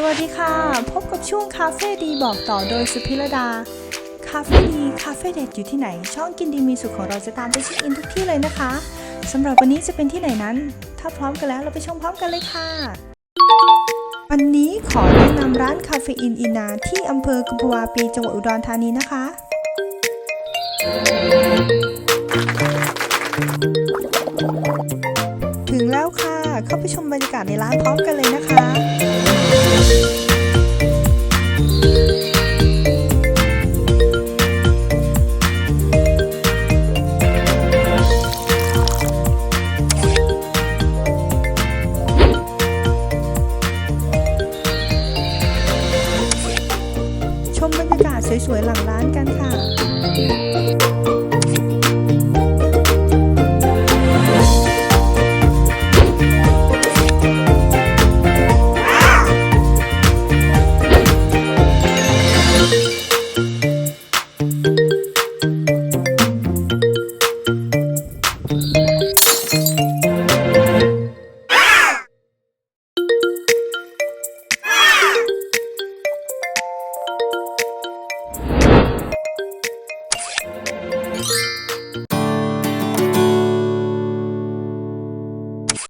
สวัสดีค่ะ พบกับช่วงคาเฟ่ดีบอกต่อโดยสุพิรดา คาเฟ่ดีคาเฟ่เด็ดอยู่ที่ไหน ช่องกินดีมีสุขของเราจะตามไปเช็คอินทุกที่เลยนะคะสำหรับวันนี้จะเป็นที่ไหนนั้น ถ้าพร้อมกันแล้วเราไปชมพร้อมกันเลยค่ะ วันนี้ขอแนะนำร้านคาเฟอินอินาที่อำเภอกุมภาวปีจังหวัดอุดรธานีนะคะถึงแล้วค่ะ เข้าไปชมบรรยากาศในร้านพร้อมกันเลยนะคะ สวยๆหลังร้านกันค่ะ